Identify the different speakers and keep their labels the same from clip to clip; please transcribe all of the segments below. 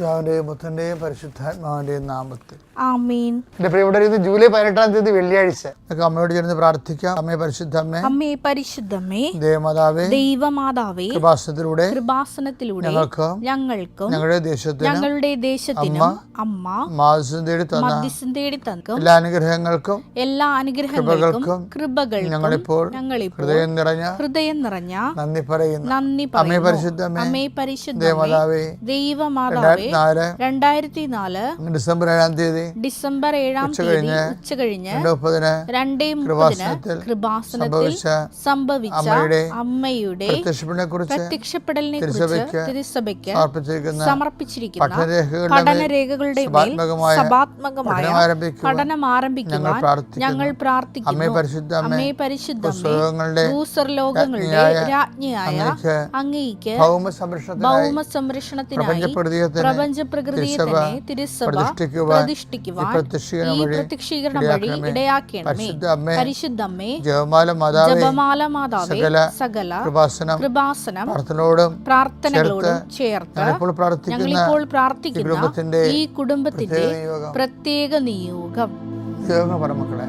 Speaker 1: പിതാവിന്റെയും പുത്രന്റെയും പരിശുദ്ധാത്മാവിന്റെയും നാമത്തിൽ. എന്റെ പ്രിയപ്പെട്ടവർ ഇത് ജൂലൈ പതിനെട്ടാം തീയതി വെള്ളിയാഴ്ച. നമുക്ക് അമ്മയോട് ചേർന്ന് പ്രാർത്ഥിക്കാം. അമ്മയെ പരിശുദ്ധ അമ്മേ
Speaker 2: അമ്മേ പരിശുദ്ധമ്മേ
Speaker 1: ദേവമാതാവേ.
Speaker 2: ദൈവമാതാവേ.
Speaker 1: കൃപാസനത്തിലൂടെ
Speaker 2: കൃപാസനത്തിലൂടെ
Speaker 1: ഞങ്ങൾക്ക്
Speaker 2: ഞങ്ങൾക്കും
Speaker 1: ഞങ്ങളുടെ ദേശത്തിന്
Speaker 2: ഞങ്ങളുടെ ദേശത്തിനും അമ്മ
Speaker 1: മാസം തേടി തന്ന
Speaker 2: മധ്യസ്ഥം തേടി തന്നു
Speaker 1: എല്ലാ അനുഗ്രഹങ്ങൾക്കും
Speaker 2: എല്ലാ അനുഗ്രഹങ്ങൾക്കും കൃപകൾ
Speaker 1: ഞങ്ങളിപ്പോൾ
Speaker 2: ഞങ്ങളിപ്പോൾ
Speaker 1: ഹൃദയം നിറഞ്ഞ
Speaker 2: ഹൃദയം നിറഞ്ഞ
Speaker 1: നന്ദി പറയുന്നു.
Speaker 2: നന്ദി
Speaker 1: അമ്മേ
Speaker 2: പരിശുദ്ധമ്മേ
Speaker 1: പരിശുദ്ധ അമ്മേ
Speaker 2: അമ്മേ പരിശുദ്ധ
Speaker 1: ദേവമാതാവേ.
Speaker 2: ദൈവമാതാവേ.
Speaker 1: നാല്.
Speaker 2: രണ്ടായിരത്തി നാല്
Speaker 1: ഡിസംബർ ഏഴാം തീയതി.
Speaker 2: ഡിസംബർ ഏഴാം തീയതി ഉച്ച കഴിഞ്ഞ്
Speaker 1: രണ്ട് മുപ്പതിന്
Speaker 2: രണ്ടേ മുപ്പതിന്
Speaker 1: കൃപാസനത്തിൽ സംഭവിച്ച അമ്മയുടെ
Speaker 2: പ്രത്യക്ഷപ്പെടലിനെ കുറിച്ച്
Speaker 1: തിരുസഭയ്ക്ക് സമർപ്പിച്ചിരിക്കുന്ന പഠനരേഖകളുടെ സഭാത്മകമായ പഠനം ആരംഭിക്കുവാൻ ഞങ്ങൾ പ്രാർത്ഥിക്കുന്നു. അമ്മേ പരിശുദ്ധ പുസ്തകങ്ങളുടെ
Speaker 2: ഭൂസ്വർലോകങ്ങളുടെ
Speaker 1: രാജ്ഞിയായ അങ്ങയ്ക്ക് ഭൗമ സംരക്ഷണത്തിനായി പ്രപഞ്ചപ്രതീയത്തിന്
Speaker 2: പ്രപഞ്ച പ്രകൃതിയെ തന്നെ തിരുസഭ
Speaker 1: പ്രതിഷ്ഠിക്കുവാൻ ഈ പ്രത്യക്ഷീകരണം വഴി ഇടയാക്കണമേ.
Speaker 2: പരിശുദ്ധമ്മേ
Speaker 1: ജപമാല മാതാവേ
Speaker 2: ജപമാല മാതാവേ
Speaker 1: സകല
Speaker 2: സകല
Speaker 1: കൃപാസനം
Speaker 2: കൃപാസനം
Speaker 1: പ്രാർത്ഥനയോടും
Speaker 2: പ്രാർത്ഥനകളോടും ചേർത്ത്
Speaker 1: ഞങ്ങളിപ്പോൾ പ്രാർത്ഥിക്കുന്ന ഈ കുടുംബത്തിന്റെ പ്രത്യേക നിയോഗം.
Speaker 2: നിയോഗം.
Speaker 1: പറമക്കളെ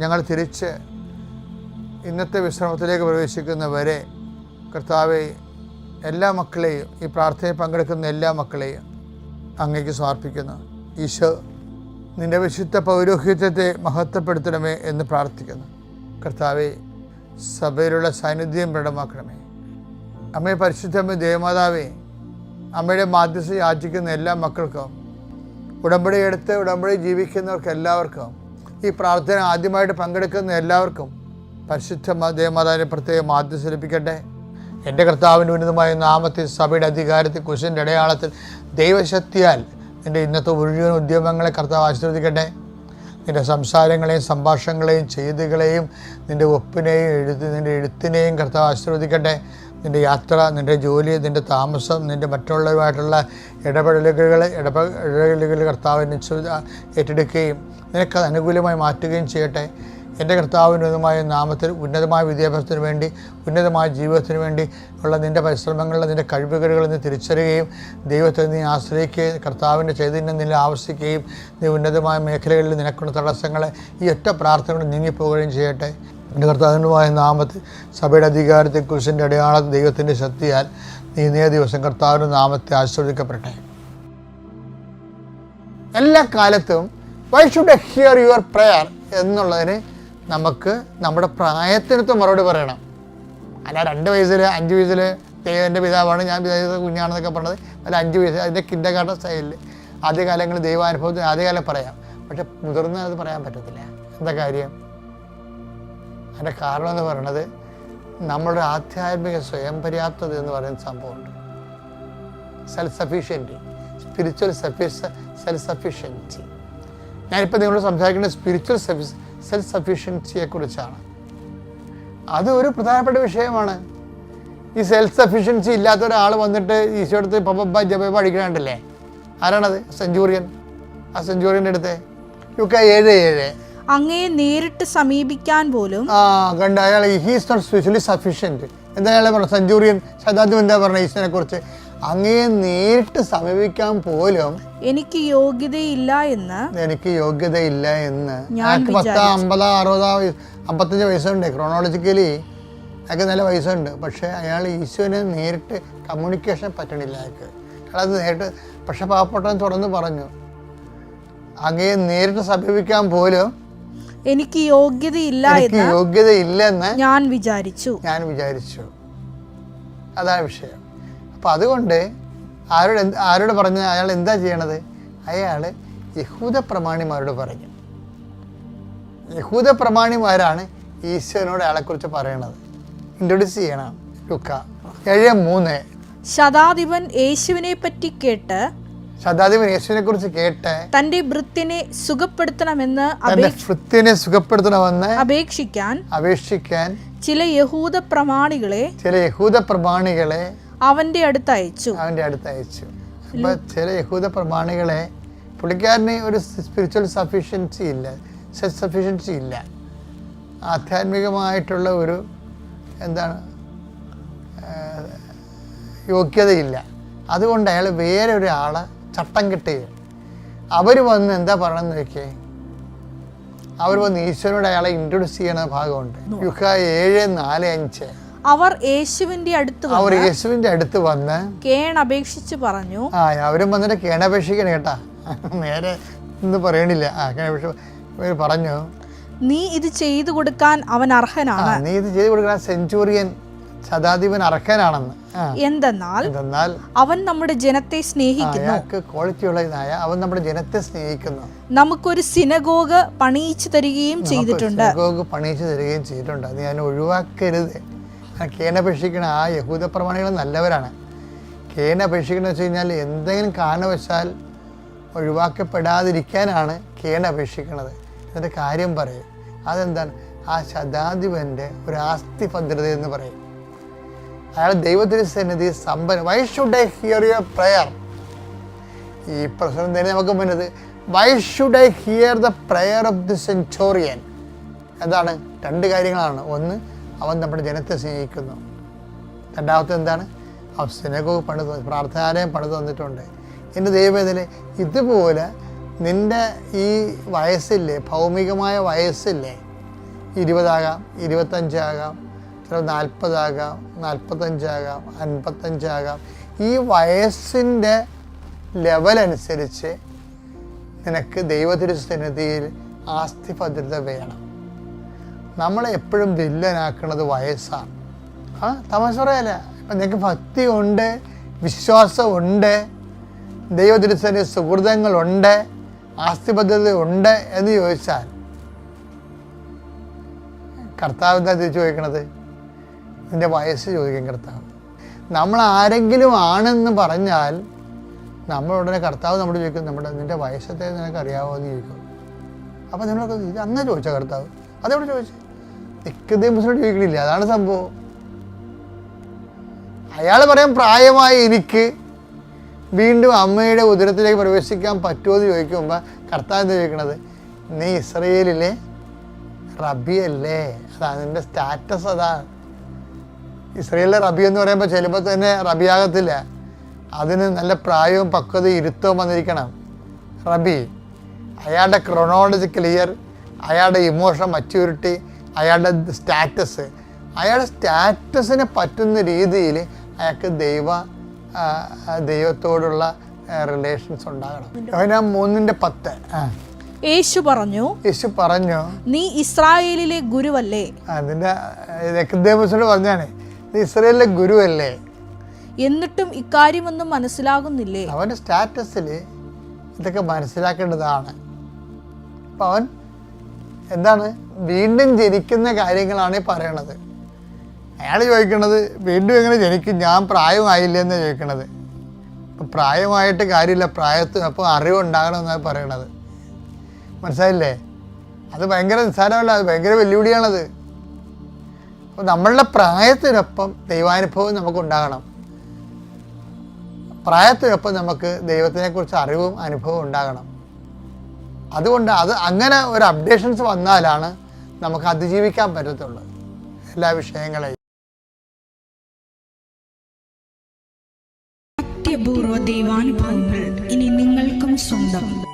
Speaker 1: ഞങ്ങൾ തിരിച്ച് ഇന്നത്തെ വിശ്രമത്തിലേക്ക് പ്രവേശിക്കുന്നവരെ കർത്താവെ എല്ലാ മക്കളെയും ഈ പ്രാർത്ഥനയിൽ പങ്കെടുക്കുന്ന എല്ലാ മക്കളെയും അങ്ങേക്ക് സമർപ്പിക്കുന്നു. ഈശോ നിന്റെ വിശുദ്ധ പൗരോഹിത്യത്തെ മഹത്വപ്പെടുത്തണമേ എന്ന് പ്രാർത്ഥിക്കുന്നു. കർത്താവെ സഭയിലുള്ള സാന്നിധ്യം ദൃഢമാക്കണമേ അമ്മയെ പരിശുദ്ധമ്മ ദേവമാതാവേ അമ്മയുടെ മാധ്യസ്ഥ യാചിക്കുന്ന എല്ലാ മക്കൾക്കും ഉടമ്പടി എടുത്ത് ഉടമ്പടി ജീവിക്കുന്നവർക്ക് എല്ലാവർക്കും ഈ പ്രാർത്ഥന ആദ്യമായിട്ട് പങ്കെടുക്കുന്ന എല്ലാവർക്കും പരിശുദ്ധ ദേവമാതാവിനെ പ്രത്യേകം ആദ്യം ലഭിക്കട്ടെ എന്റെ കർത്താവിന്റെ ഉന്നതമായ നാമത്തിൽ സഭയുടെ അധികാരത്തിൽ കുശിന്റെ അടയാളത്തിൽ ദൈവശക്തിയാൽ എന്റെ ഇന്നത്തെ മുഴുവൻ ഉദ്യമങ്ങളെ കർത്താവ് ആശീർവദിക്കട്ടെ. നിന്റെ സംസാരങ്ങളെയും സംഭാഷണങ്ങളെയും ചെയ്തികളെയും നിന്റെ ഒപ്പിനെയും എഴുത്ത് നിന്റെ എഴുത്തിനെയും കർത്താവ് ആശീർവദിക്കട്ടെ. നിന്റെ യാത്ര നിന്റെ ജോലി നിന്റെ താമസം നിന്റെ മറ്റുള്ളവരുമായിട്ടുള്ള ഇടപെടലുകൾ ഇടപെടലുകൾ കർത്താവിനെ ഏറ്റെടുക്കുകയും നിനക്കത് അനുകൂലമായി മാറ്റുകയും ചെയ്യട്ടെ. എന്റെ കർത്താവിനുതമായ നാമത്തിൽ ഉന്നതമായ വിദ്യാഭ്യാസത്തിന് വേണ്ടി ഉന്നതമായ ജീവിതത്തിന് വേണ്ടി ഉള്ള നിന്റെ പരിശ്രമങ്ങളിൽ നിന്റെ കഴിവുകളിൽ നീ തിരിച്ചറിയുകയും ദൈവത്തെ നീ ആശ്രയിക്കുകയും കർത്താവിന്റെ ചൈതന്യം നിന്നെ ആവശ്യിക്കുകയും നീ ഉന്നതമായ മേഖലകളിൽ നിനക്കുള്ള തടസ്സങ്ങളെ ഈ ഒറ്റ പ്രാർത്ഥനകൾ നീങ്ങിപ്പോവുകയും ചെയ്യട്ടെ. എന്റെ കർത്താവിനുമായ നാമത്തിൽ സഭയുടെ അധികാരത്തെ കുരിശിന്റെ അടയാള ദൈവത്തിന്റെ ശക്തിയാൽ നീ ഇന്നേ ദിവസം കർത്താവിന്റെ നാമത്തെ ആശ്രവദിക്കപ്പെടട്ടെ എല്ലാ കാലത്തും why should hear your prayer എന്നുള്ളതിന് നമുക്ക് നമ്മുടെ പ്രായത്തിനത്ത് മറുപടി പറയണം. അല്ല രണ്ട് വയസ്സിൽ അഞ്ച് വയസ്സിൽ ദൈവന്റെ പിതാവാണ് ഞാൻ പിതാവ് കുഞ്ഞാണെന്നൊക്കെ പറഞ്ഞത്. അല്ല അഞ്ച് വയസ്സ് അതിന്റെ കിൻഡർ സ്റ്റൈലിൽ ആദ്യകാലങ്ങളിൽ ദൈവാനുഭവത്തിൽ ആദ്യകാലം പറയാം. പക്ഷെ മുതിർന്ന അത് പറയാൻ പറ്റത്തില്ല. എന്താ കാര്യം? അതിന്റെ കാരണം എന്ന് പറയുന്നത് നമ്മളുടെ ആധ്യാത്മിക സ്വയം പര്യാപ്തത എന്ന് പറയുന്ന സംഭവമുണ്ട്. Self sufficiency spiritual self sufficiency ഞാനിപ്പോൾ നിങ്ങളോട് സംസാരിക്കുന്നത് സ്പിരിച്വൽ സെൽഫ് സഫീഷ്യൻസിയെ കുറിച്ചാണ് അത് ഒരു പ്രധാനപ്പെട്ട വിഷയമാണ്. ഈ സെൽഫ് സഫീഷ്യൻസി ഇല്ലാത്ത ഒരാൾ വന്നിട്ട് ഈശോ അടുത്ത് പപ്പ ജപ അടിക്കണുണ്ടല്ലേ ആരാണത്? സെഞ്ചൂറിയൻ. ആ സെഞ്ചൂറിയന്റെ അടുത്ത്. യുക്ക ഏഴ് ഏഴ്.
Speaker 2: അങ്ങയെ നേരിട്ട് സമീപിക്കാൻ പോലും
Speaker 1: ആ കണ്ട അയാൾ ഹീസ് നോട്ട് സ്പെഷ്യലി സഫീഷ്യന്റ് എന്താ അയാളെ പറഞ്ഞു സെഞ്ചൂറിയൻ ശതാബ്ദം എന്താ പറഞ്ഞ ഈശ്വരനെ കുറിച്ച്? അങ്ങയെ നേരിട്ട് സമീപിക്കാൻ പോലും
Speaker 2: എനിക്ക് യോഗ്യതയില്ല എന്ന്
Speaker 1: എനിക്ക് യോഗ്യതയില്ല എന്ന്.
Speaker 2: ഞാൻ
Speaker 1: അയാൾക്ക് പത്ത് അമ്പത് അറുപത് അമ്പത്തഞ്ച് വയസ്സുണ്ട്. ക്രോണോളജിക്കലി അയാൾക്ക് നല്ല വയസ്സുണ്ട്. പക്ഷേ അയാൾ ഈശോനെ നേരിട്ട് കമ്മ്യൂണിക്കേഷൻ പറ്റണില്ല അയാൾക്ക്. അയാളത് നേരിട്ട് പക്ഷെ പാവപ്പെട്ടവൻ തുടർന്ന് പറഞ്ഞു. അങ്ങയെ നേരിട്ട് സമീപിക്കാൻ പോലും
Speaker 2: എനിക്ക് യോഗ്യതയില്ല എന്ന്
Speaker 1: യോഗ്യതയില്ലെന്ന്
Speaker 2: ഞാൻ വിചാരിച്ചു.
Speaker 1: ഞാൻ വിചാരിച്ചു. അതാണ് വിഷയം. അപ്പം അതുകൊണ്ട് ആരോട് ആരോട് പറഞ്ഞ് അയാൾ എന്താ ചെയ്യണത്? അയാൾ യഹൂദ പ്രമാണിമാരോട് പറഞ്ഞു. യഹൂദ പ്രമാണിമാരാണ് ഈശോനോട് അയാളെക്കുറിച്ച് പറയണത്. ഇൻട്രൊഡ്യൂസ് ചെയ്യണം. ലുക്ക ഏഴ് മൂന്ന്.
Speaker 2: ശതാധിപൻ യേശുവിനെ പറ്റി കേട്ട്
Speaker 1: ശതാധിപൻ യേശുവിനെ കുറിച്ച് കേട്ട്.
Speaker 2: തന്റെ വൃത്തിനെ സുഖപ്പെടുത്തണമെന്ന്
Speaker 1: തന്റെ വൃത്തിനെ സുഖപ്പെടുത്തണമെന്ന്
Speaker 2: അപേക്ഷിക്കാൻ
Speaker 1: അപേക്ഷിക്കാൻ
Speaker 2: ചില യഹൂദ പ്രമാണികളെ
Speaker 1: ചില യഹൂദ പ്രമാണികളെ
Speaker 2: അവന്റെ അടുത്ത് അയച്ചു.
Speaker 1: അവന്റെ അടുത്ത് അയച്ചു. അപ്പൊ ചില യഹൂദ പ്രമാണികളെ പുള്ളിക്കാരന് ഒരു സ്പിരിച്വൽ സഫീഷ്യൻസി ഇല്ല. സെൽഫ് സഫീഷ്യൻസി ഇല്ല. ആധ്യാത്മികമായിട്ടുള്ള ഒരു എന്താണ് യോഗ്യതയില്ല. അതുകൊണ്ട് അയാൾ വേറെ ഒരാളെ ചട്ടം കിട്ടുകയും അവർ വന്ന് എന്താ പറയണമെന്ന് വെക്കേ അവർ വന്ന് ഈശ്വരനോട് അയാളെ ഇൻട്രൊഡ്യൂസ് ചെയ്യണ ഭാഗമുണ്ട്. യുഹ ഏഴ് നാല് അഞ്ച്.
Speaker 2: അവർ യേശുവിന്റെ അടുത്ത്
Speaker 1: അവർ യേശുവിന്റെ അടുത്ത് വന്ന്
Speaker 2: കേണപേക്ഷിച്ച് പറഞ്ഞു.
Speaker 1: ആ അവരും വന്നിട്ട് കേണപേക്ഷിക്കണം കേട്ടാ. നേരെ ഒന്നും പറയണില്ല. ആ കേണപേക്ഷ പറഞ്ഞു
Speaker 2: നീ ഇത് ചെയ്തു കൊടുക്കാൻ അവൻ അർഹനാണ്.
Speaker 1: നീ ഇത് ചെയ്തു കൊടുക്കാൻ സെഞ്ചൂറിയൻ ശതാധിപൻ അർഹനാണെന്ന്.
Speaker 2: എന്തെന്നാൽ
Speaker 1: എന്തെന്നാൽ
Speaker 2: അവൻ നമ്മുടെ ജനത്തെ സ്നേഹിക്കുന്നു.
Speaker 1: അയാൾക്ക് ക്വാളിറ്റി ഉള്ളതായ അവൻ നമ്മുടെ ജനത്തെ സ്നേഹിക്കുന്നു.
Speaker 2: നമുക്കൊരു സിനഗോഗ് പണിയിച്ചു തരികയും ചെയ്തിട്ടുണ്ട്.
Speaker 1: സിനഗോഗ് പണിയിച്ചു തരികയും ചെയ്തിട്ടുണ്ട്. അത് ഞാൻ ഒഴിവാക്കരുത്. കേണപേക്ഷിക്കുന്ന ആ യഹൂദ പ്രമാണികൾ നല്ലവരാണ്. കേണപേക്ഷിക്കണമെന്ന് വെച്ച് കഴിഞ്ഞാൽ എന്തെങ്കിലും കാരണവശാൽ ഒഴിവാക്കപ്പെടാതിരിക്കാനാണ് കേണപേക്ഷിക്കുന്നത്. എന്നിട്ട് കാര്യം പറയും. അതെന്താണ്? ആ ശതാധിപന്റെ ഒരു ആസ്തി ഭദ്രത എന്ന് പറയും. അയാൾ ദൈവത്തിന് സന്നിധി സമ്പന്ന why should I hear your prayer ഈ പ്രശ്നം തന്നെ നമുക്ക് മുന്നത് why should I hear the prayer of the centurion എന്താണ്? രണ്ട് കാര്യങ്ങളാണ്. ഒന്ന് അവൻ നമ്മുടെ ജനത്തെ സ്നേഹിക്കുന്നു. രണ്ടാമത്തെ എന്താണ്? അവൻ സിനഗോഗ് പണിത് പ്രാർത്ഥനാലയം പണിത് തന്നിട്ടുണ്ട് എന്റെ ദൈവവേദന ഇതുപോലെ നിന്റെ ഈ വയസ്സില്ലേ ഭൗമികമായ വയസ്സില്ലേ ഇരുപതാകാം ഇരുപത്തഞ്ചാകാം ചില നാൽപ്പതാകാം നാൽപ്പത്തഞ്ചാകാം അൻപത്തഞ്ചാകാം. ഈ വയസ്സിന്റെ ലെവലനുസരിച്ച് നിനക്ക് ദൈവതിരുസന്നിധിയിൽ ആസ്തി ഭദ്രത വേണം. നമ്മളെ എപ്പോഴും വില്ലനാക്കുന്നത് വയസ്സാണ്. ആ തമാശ പറയല്ല ഇപ്പം നിനക്ക് ഭക്തി ഉണ്ട് വിശ്വാസമുണ്ട് ദൈവതിരുസന്നിധി സുഹൃതങ്ങളുണ്ട് ഉണ്ട് എന്ന് ചോദിച്ചാൽ കർത്താവ് എന്താ തിരിച്ചു ചോദിക്കണത്? നിന്റെ വയസ്സ് ചോദിക്കാൻ കർത്താവ്. നമ്മൾ ആരെങ്കിലും ആണെന്ന് പറഞ്ഞാൽ നമ്മൾ ഉടനെ കർത്താവ് നമ്മൾ ചോദിക്കും നമ്മുടെ നിന്റെ വയസ്സത്തെ നിനക്ക് അറിയാവോ എന്ന് ചോദിക്കും. അപ്പോൾ നിങ്ങളൊക്കെ ഇത് അന്ന് ചോദിച്ച കർത്താവ്. അതെവിടെ ചോദിച്ചു? നിക്കതേമസിനോട് ചോദിക്കണില്ല. അതാണ് സംഭവം. അയാൾ പറയാൻ പ്രായമായ എനിക്ക് വീണ്ടും അമ്മയുടെ ഉദരത്തിലേക്ക് പ്രവേശിക്കാൻ പറ്റുമോ എന്ന് ചോദിക്കുമ്പോൾ കർത്താവ് ചോദിക്കണത്? നീ ഇസ്രയേലിലെ റബിയല്ലേ അതാണ് നിന്റെ സ്റ്റാറ്റസ് അതാണ് ഇസ്രയേലിലെ റബി എന്ന് പറയുമ്പോൾ ചിലപ്പോൾ തന്നെ റബിയാകത്തില്ല അതിന് നല്ല പ്രായവും പക്വതയും ഇരുത്തവും വന്നിരിക്കണം. റബി അയാളുടെ ക്രൊണോളജി ക്ലിയർ അയാളുടെ ഇമോഷൻ മച്യൂരിറ്റി അയാളുടെ സ്റ്റാറ്റസ് അയാളുടെ സ്റ്റാറ്റസിന് പറ്റുന്ന രീതിയിൽ അയാൾക്ക് ദൈവ ദൈവത്തോടുള്ള റിലേഷൻസ് ഉണ്ടാകണം. അവന് മൂന്നിന്റെ പത്ത്.
Speaker 3: യേശു പറഞ്ഞു
Speaker 1: യേശു പറഞ്ഞു
Speaker 3: നീ ഇസ്രായേലിലെ ഗുരുവല്ലേ?
Speaker 1: അതിന്റെ പറഞ്ഞാണേ പറഞ്ഞാണ് നീ ഇസ്രയേലിലെ ഗുരുവല്ലേ?
Speaker 3: എന്നിട്ടും ഇക്കാര്യമൊന്നും മനസ്സിലാകുന്നില്ലേ?
Speaker 1: അവന്റെ സ്റ്റാറ്റസിൽ ഇതൊക്കെ മനസ്സിലാക്കേണ്ടതാണ്. അപ്പം അവൻ എന്താണ്? വീണ്ടും ജനിക്കുന്ന കാര്യങ്ങളാണ് പറയണത്. അയാൾ ചോദിക്കണത് വീണ്ടും എങ്ങനെ ജനിക്കും? ഞാൻ പ്രായമായില്ല? എന്ന് ചോദിക്കണത്. അപ്പം പ്രായമായിട്ട് കാര്യമില്ല പ്രായത്തിൽ അപ്പോൾ അറിവുണ്ടാകണം എന്നാണ് പറയണത്. മനസ്സിലായില്ലേ? അത് ഭയങ്കര നിസ്സാരമല്ല അത് ഭയങ്കര വെല്ലുവിളിയാണത്. അപ്പോൾ നമ്മളുടെ പ്രായത്തിനൊപ്പം ദൈവാനുഭവം നമുക്കുണ്ടാകണം. പ്രായത്തിനൊപ്പം നമുക്ക് ദൈവത്തിനെക്കുറിച്ച് അറിവും അനുഭവവും ഉണ്ടാകണം. അതുകൊണ്ട് അത് അങ്ങനെ ഒരു അപ്ഡേഷൻസ് വന്നാലാണ് നമുക്ക് അതിജീവിക്കാൻ പറ്റത്തുള്ളത് എല്ലാ വിഷയങ്ങളെയും.
Speaker 4: അത്യപൂർവ ദൈവാനുഭവങ്ങൾ ഇനി നിങ്ങൾക്കും സ്വന്തം.